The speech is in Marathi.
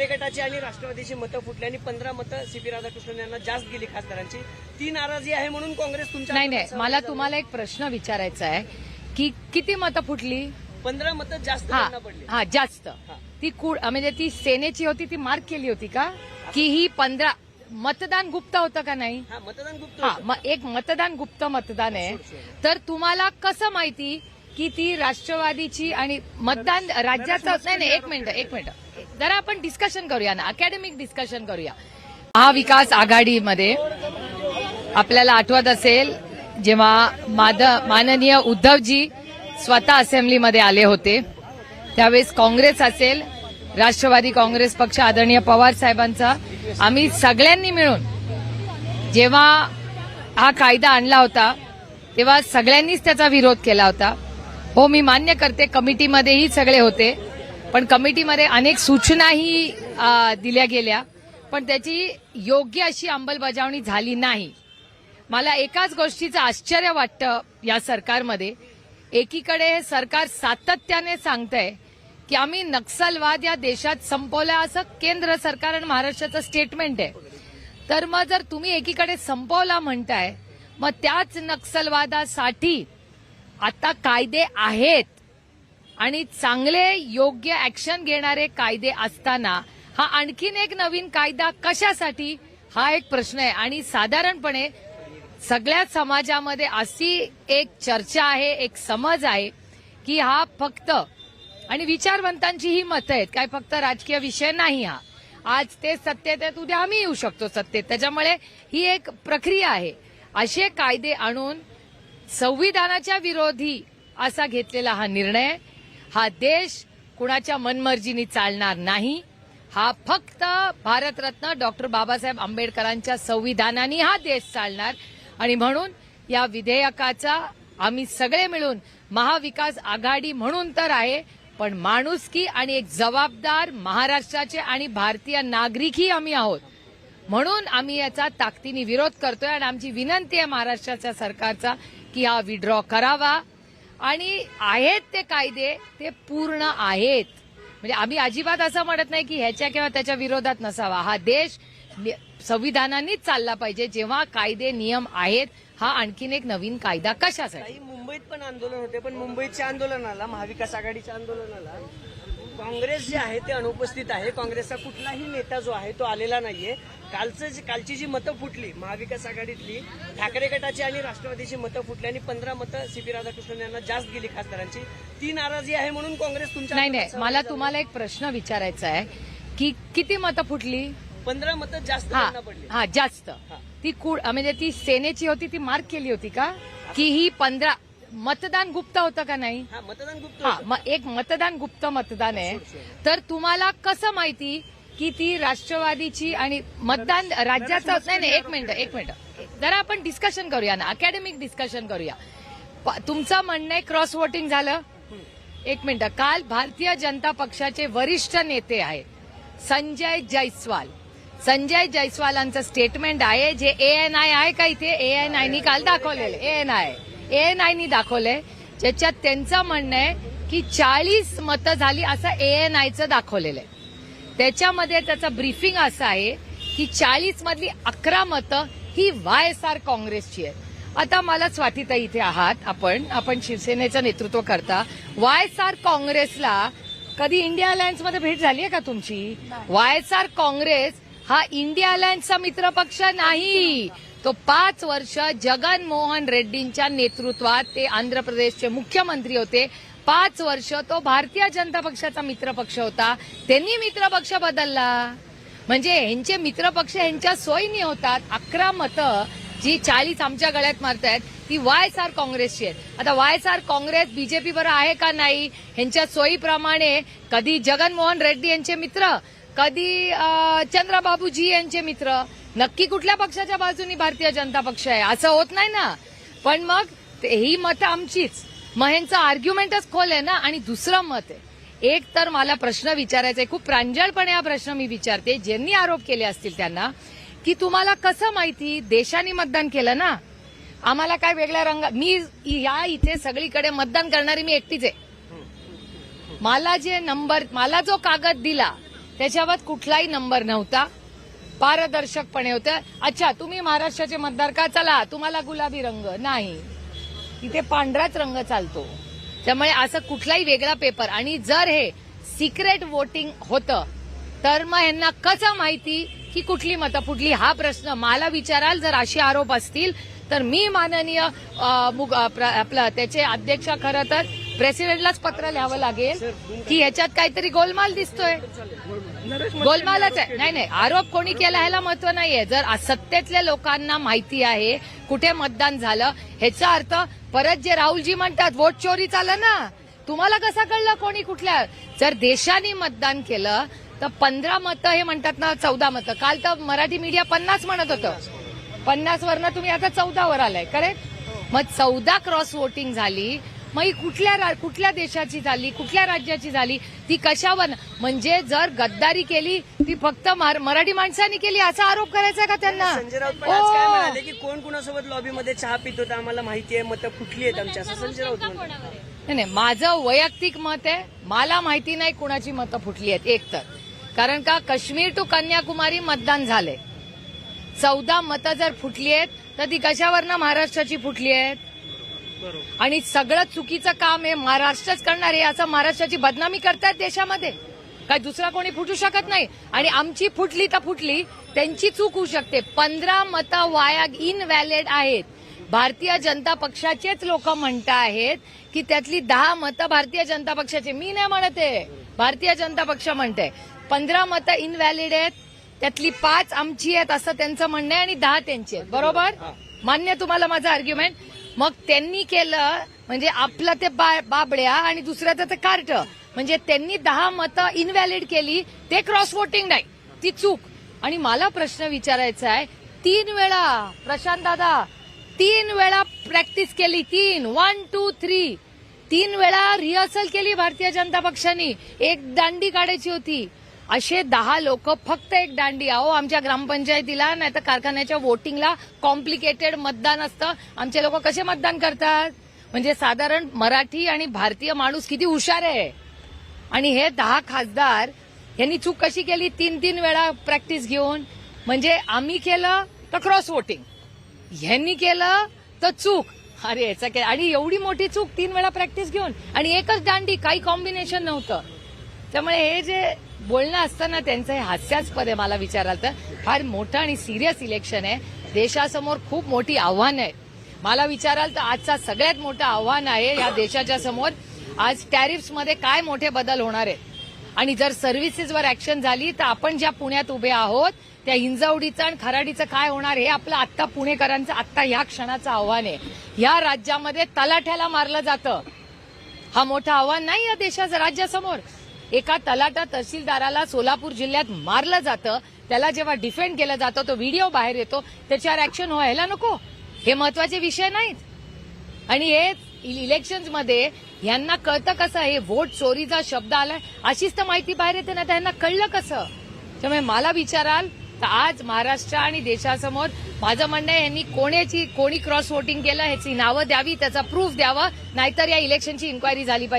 ठाकरे गटाची आणि राष्ट्रवादीची मतं फुटल्याने पंधरा मतं सीपी राधाकृष्णन यांना जास्त गेली खासदारांची. ती नाराजी आहे म्हणून काँग्रेस तुमच्या नाही नाही. मला तुम्हाला एक प्रश्न विचारायचा आहे की किती मतं फुटली? पंधरा मतं जास्त हा त्यांना पडली. हा जास्त. हा. ती कुड म्हणजे ती सेनेची होती ती मार्क केली होती का? की ही पंधरा मतदान गुप्त होतं का नाही? हा मतदान गुप्त हा होतं. मग एक मतदान गुप्त मतदान आहे. तर तुम्हाला कसं माहिती की ती राष्ट्रवादीची आणि मतदान राज्याचं नाही नाही एक मिनिट एक मिनिट. जरा आपण डिस्कशन करूया ना अकॅडमिक डिस्कशन करूया. महाविकास आघाडीमध्ये आपल्याला आठवत असेल जेव्हा माद माननीय उद्धवजी स्वतः असेंब्लीमध्ये आले होते त्यावेळेस काँग्रेस असेल राष्ट्रवादी काँग्रेस पक्ष आदरणीय पवार साहेबांचा आम्ही सगळ्यांनी मिळून जेव्हा हा कायदा आणला होता तेव्हा सगळ्यांनीच त्याचा विरोध केला होता. हो मी मान्य करते कमिटीमध्येही सगळे होते. पण कमिटीमध्ये अनेक सूचनाही दिल्या गेल्या. पण त्याची योग्य अशी अंमलबजावणी झाली नाही. मला एकाच गोष्टीचं आश्चर्य वाटतं या सरकारमध्ये. एकीकडे हे सरकार सातत्याने सांगतंय की आम्ही नक्षलवाद या देशात संपवला असं केंद्र सरकार आणि महाराष्ट्राचं स्टेटमेंट आहे. तर मग जर तुम्ही एकीकडे संपवला म्हणताय मग त्याच नक्षलवादासाठी आता कायदे आहेत. आणि चांगले योग्य ऍक्शन घेणारे कायदे असताना हा आणखीन एक नवीन कायदा कशासाठी? हा एक प्रश्न आहे. आणि साधारणपणे सगळ्या समाजामध्ये अशी एक चर्चा आहे एक समज आहे की हा फक्त आणि विचारवंतांची ही मतं आहेत काय फक्त राजकीय विषय नाही हा. आज ते सत्तेत आहेत उद्या आम्ही येऊ शकतो सत्तेत. त्याच्यामुळे ही एक प्रक्रिया आहे. असे कायदे आणून संविधानाच्या विरोधी असा घेतलेला हा निर्णय. हा देश कुणाच्या मनमर्जीने चालणार नाही. हा फक्त भारतरत्न डॉक्टर बाबासाहेब आंबेडकरांच्या संविधानाने हा देश चालणार. आणि म्हणून या विधेयकाचा आम्ही सगळे मिळून महाविकास आघाडी म्हणून तर आहे पण माणुसकी आणि एक जबाबदार महाराष्ट्राचे आणि भारतीय नागरिकही आम्ही आहोत. म्हणून आम्ही याचा ताकदीने विरोध करतोय आणि आमची विनंती आहे महाराष्ट्राच्या सरकारचा की हा विड्रॉ करावा. आणि आहेत ते कायदे ते पूर्ण आहेत. म्हणजे आम्ही अजिबात असं म्हणत नाही की ह्याच्या किंवा त्याच्या विरोधात नसावा. हा देश संविधानानेच चालला पाहिजे. जेव्हा कायदे नियम आहेत हा आणखीन एक नवीन कायदा कशासाठी? मुंबईत पण आंदोलन होते पण मुंबईच्या आंदोलनाला महाविकास आघाडीच्या आंदोलनाला काँग्रेस जे आहे ते अनुपस्थित आहे. काँग्रेसचा कुठलाही नेता जो आहे तो आलेला नाहीये. कालचं जे- कालची जी मतं फुटली महाविकास आघाडीतली ठाकरे गटाची आणि राष्ट्रवादीची मतं फुटल्याने पंधरा मतं सीपी राधाकृष्णन यांना जास्त गेली खासदारांची ती नाराजी आहे म्हणून काँग्रेस तुमच्या नाही नाही. मला तुम्हाला एक प्रश्न विचारायचा आहे की किती मतं फुटली? पंधरा मतं जास्त पडली. हा जास्त. ती कुड म्हणजे ती सेनेची होती ती मार्क केली होती का? की ही पंधरा मतदान गुप्त होतं का नाही? हा मतदान गुप्त हा. मग एक मतदान गुप्त मतदान आहे. तर तुम्हाला कसं माहिती की ती राष्ट्रवादीची आणि मतदान राज्याचं नाही नाही एक मिनिट एक मिनिट. जरा आपण डिस्कशन करूया ना. अकॅडमिक डिस्कशन करूया. प- तुमचं म्हणणं आहे क्रॉस वोटिंग झालं. एक मिनिट. काल भारतीय जनता पक्षाचे वरिष्ठ नेते आहेत. संजय जयस्वाल संजय जयस्वालांचं स्टेटमेंट आहे जे ए एन आय आहे का इथे? ए एन आयनी काल दाखवलेलं A N I A N आयनी दाखवलंय. ज्याच्यात त्यांचं म्हणणं आहे की चाळीस मतं झाली असं ए एन आयचं दाखवलेलं आहे. त्याच्यामध्ये त्याचं ब्रीफिंग असं आहे की चाळीस मधली अकरा मतं ही वाय एस आर काँग्रेसची आहे आता मला स्वातीताई इथे आहात आपण. आपण शिवसेनेचं नेतृत्व करता. वाय एस आर काँग्रेसला कधी इंडिया अलायन्समध्ये भेट झाली आहे का तुमची? वाय एस आर काँग्रेस हा इंडिया अलायन्सचा मित्रपक्ष नाही. तो पाच वर्ष जगन मोहन रेड्डींच्या नेतृत्वात ते आंध्र प्रदेशचे मुख्यमंत्री होते. पाच वर्ष तो भारतीय जनता पक्षाचा मित्रपक्ष होता. त्यांनी मित्रपक्ष बदलला. म्हणजे ह्यांचे मित्रपक्ष ह्यांच्या सोयीनी होतात. अकरा मतं जी चाळीस आमच्या गळ्यात मारतायत ती वाय एस आर काँग्रेसची आहेत. आता Y S R Congress BJP बरं आहे का नाही ह्यांच्या सोयीप्रमाणे कधी जगनमोहन रेड्डी यांचे मित्र कधी चंद्रबाबूजी यांचे मित्र नक्की कुठल्या पक्षाच्या बाजूनी भारतीय जनता पक्ष आहे? असं होत नाही ना. पण मग ते- ही मतं आमचीच. मग ह्यांचं आर्ग्युमेंटच खोल आहे ना? आणि दुसरं मत आहे. एक तर मला प्रश्न विचारायचा आहे. खूप प्रांजळपणे हा प्रश्न मी विचारते. ज्यांनी आरोप केले असतील त्यांना की तुम्हाला कसं माहिती? देशाने मतदान केलं ना? आम्हाला काय वेगळ्या रंग मी या इथे सगळीकडे मतदान करणारी मी एकटीच आहे. मला जे नंबर मला जो कागद दिला त्याच्यावर कुठलाही नंबर नव्हता. पारदर्शकपणे होतं अच्छा तुम्ही महाराष्ट्राचे मतदार का? चला तुम्हाला गुलाबी रंग. नाही. इथे पांढराच रंग चालतो. त्यामुळे असं कुठलाही वेगळा पेपर. आणि जर हे सिक्रेट वोटिंग होतं तर मग यांना कसं माहिती की कुठली मतं फुटली? हा प्रश्न मला विचाराल. जर असे आरोप असतील तर मी माननीय मुग- आपलं त्याचे अध्यक्ष खरं तर प्रेसिडेंटलाच पत्र लिहावं लागेल की ह्याच्यात काहीतरी गोलमाल दिसतोय. गोलमालच आहे. नाही नाही आरोप कोणी केला ह्याला महत्त्व नाहीये. जर सत्तेतल्या लोकांना माहिती आहे कुठे मतदान झालं ह्याचा अर्थ परत जे राहुलजी म्हणतात वोट चोरी चाललं ना. तुम्हाला कसं कळलं कोणी कुठल्या? जर देशाने मतदान केलं तर पंधरा मतं हे म्हणतात ना चौदा मतं. काल तर मराठी मीडिया पन्नास म्हणत होतं. पन्नास वरनं तुम्ही आता चौदावर आलाय करेक्ट मग चौदा क्रॉस वोटिंग झाली मग ही कुठल्या कुठल्या देशाची झाली कुठल्या राज्याची झाली ती कशावर? म्हणजे जर गद्दारी केली ती फक्त मार- मराठी माणसांनी केली असा आरोप करायचा का त्यांना? संजय राऊत पण आज काय. म्हणाले की कोण कुणासोबत लॉबीमध्ये चहा पित होता आम्हाला माहिती आहे मतं फुटली आहेत आमची असं संजय राऊत नाही नाही माझं वैयक्तिक मत आहे मला माहिती नाही कुणाची मतं फुटली आहेत एक तर. कारण का काश्मीर टू कन्याकुमारी मतदान झालंय. चौदा मतं जर फुटली आहेत तर ती कशावरनं महाराष्ट्राची फुटली आहेत? आणि सगळं चुकीचं काम आहे महाराष्ट्रच करणार आहे असं महाराष्ट्राची बदनामी करतात देशामध्ये. काय दुसरा कोणी फुटू शकत नाही. आणि आमची फुटली तर फुटली त्यांची चूक होऊ शकते. पंधरा मतं वाया इनव्हॅलिड आहेत. भारतीय जनता पक्षाचेच लोक म्हणत आहेत की त्यातली दहा मतं भारतीय जनता पक्षाचे. मी नाही म्हणत आहे. भारतीय जनता पक्ष म्हणते पंधरा मतं इनव्हॅलिड आहेत. त्यातली पाच आमची आहेत असं त्यांचं म्हणणं आहे आणि दहा त्यांची आहेत. बरोबर? मान्य तुम्हाला माझं आर्ग्युमेंट मग त्यांनी केलं म्हणजे आपलं ते बा- बाबड्या आणि दुसऱ्याचं ते कार्ट. म्हणजे त्यांनी दहा मतं इनव्हॅलिड केली ते क्रॉस वोटिंग नाही. ती चूक. आणि मला प्रश्न विचारायचा आहे तीन वेळा प्रशांत दादा तीन वेळा प्रॅक्टिस केली तीन वन टू थ्री तीन वेळा रिहर्सल केली भारतीय जनता पक्षाने. एक दांडी काढायची होती. असे दहा लोक फक्त एक दांडी अहो आमच्या ग्रामपंचायतीला नाही तर कारखान्याच्या वोटिंगला कॉम्प्लिकेटेड मतदान असतं. आमचे लोक कसे मतदान करतात? म्हणजे साधारण मराठी आणि भारतीय माणूस किती हुशार आहे? आणि हे दहा खासदार यांनी चूक कशी केली? तीन तीन वेळा प्रॅक्टिस घेऊन. म्हणजे आम्ही केलं तर क्रॉस वोटिंग ह्यांनी केलं तर चूक. अरे याचा काय? आणि एवढी मोठी चूक तीन वेळा प्रॅक्टिस घेऊन. आणि एकच दांडी काही कॉम्बिनेशन नव्हतं. त्यामुळे हे जे बोलणं असतं ना त्यांचं हे हास्यास्पद आहे मला विचाराल तर. फार मोठं आणि सिरियस इलेक्शन आहे. देशासमोर खूप मोठी आव्हानं आहेत मला विचाराल तर आजचा सगळ्यात मोठं आव्हान आहे या देशाच्या समोर. आज टॅरिफ्समध्ये काय मोठे बदल होणार आहेत? आणि जर सर्व्हिसेसवर ऍक्शन झाली तर आपण ज्या पुण्यात उभे आहोत त्या हिंजवडीचं आणि खराडीचं काय होणार हे आपलं आत्ता पुणेकरांचं आत्ता ह्या क्षणाचं आव्हान आहे. ह्या राज्यामध्ये तलाठ्याला मारलं जातं. हा मोठं आव्हान नाही या देशाचं राज्यासमोर. एका तलाटा तहसीलदाराला सोलापूर जिल्ह्यात मारलं जातं. त्याला जेव्हा डिफेंड केलं जातं तो व्हिडिओ बाहेर येतो. त्याच्यावर ऍक्शन व्हायला नको. हे महत्त्वाचे विषय नाहीत. आणि हे इलेक्शनमध्ये यांना कळतं कसं हे वोट चोरीचा शब्द आलाय? अशीच तर माहिती बाहेर येते ना त्यांना कळलं कसं? त्यामुळे मला विचाराल तर आज महाराष्ट्र आणि देशासमोर माझं म्हणणं आहे यांनी कोणाची कोणी क्रॉस वोटिंग केलं ह्याची नावं द्यावी त्याचा प्रूफ द्यावं नाहीतर या इलेक्शनची इन्क्वायरी झाली पाहिजे.